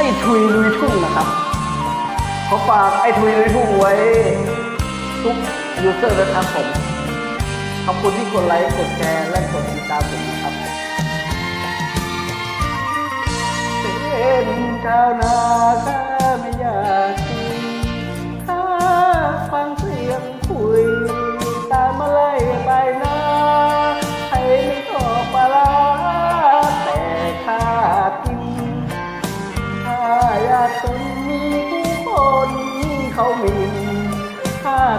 ไอ้ทุยลุยทุ่งนะครับขอฝากไอ้ทุยลุยทุ่งไว้ทุกยูเซอร์นะครับผมขอบคุณที่กดไลค์กดแชร์และกดติดตามผมนะครับเป็นชาวนา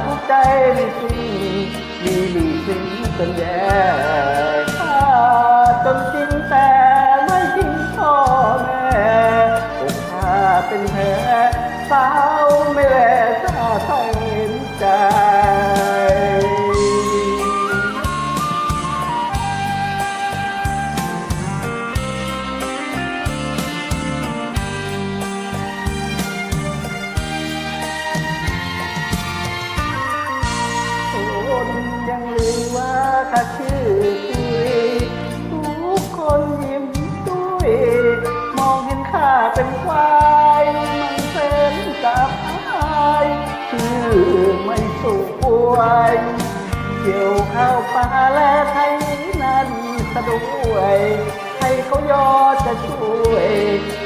ทุกใจไม่สิ้นมีหลีสิ่งสัญญา วยเกี่ยวข้าวปลาและไทยนั้นสะดวยให้เขายอจะช่วย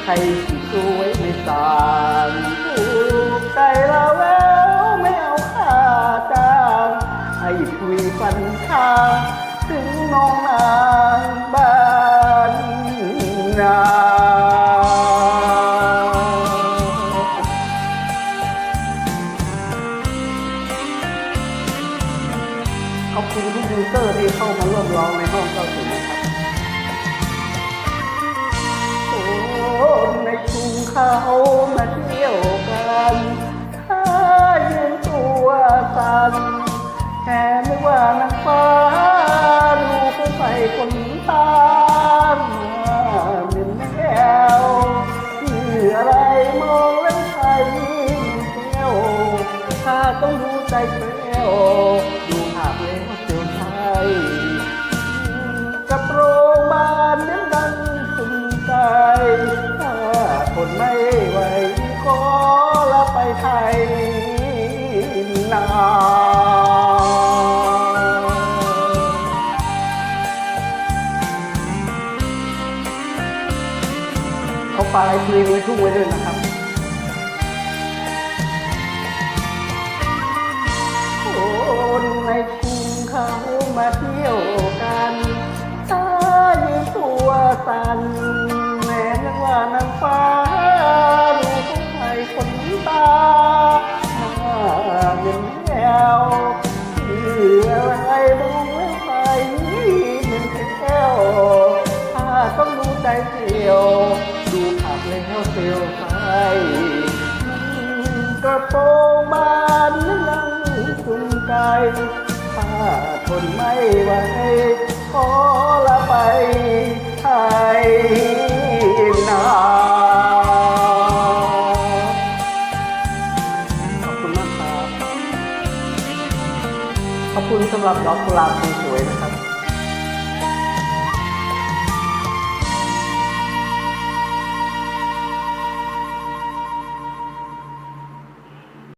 ให้ที่วยไม่สานถูกใจเราแล้วไม่เอาค่าจ้างให้คุยฟันค้า ขอบคุณทุกยูเซอร์ที่เข้ามาร่วมร้องในห้องเก้าสิบนะครับโอ้ในกรุงเขามาเที่ยวกันถ้ายืนตัวสั่นแค่ไม่ว่านางฟ้าดูผู้ใส่คนตามเหม็นแก้วชื่ออะไรมองแล้วใครเที่ยวถ้าต้องดูใจเปรี้ยว ละไปไทยนาเขาปลาไอทีมือทุ่งไว้ด้วยนะครับคนในกรุงเขามาเที่ยวกันถ้ายืนตัวสั่น แก้วชื่ออะไรมองแล้วใครเป็นแก้วถ้าต้องดูใจเที่ยว ดูภาพแล้วเสียวใจกระโปรงบานนั่งสุนใจถ้าทนไม่ไหวขอละไปไทย ขอบคุณสำหรับดอกกุหลาบสวยๆนะครับ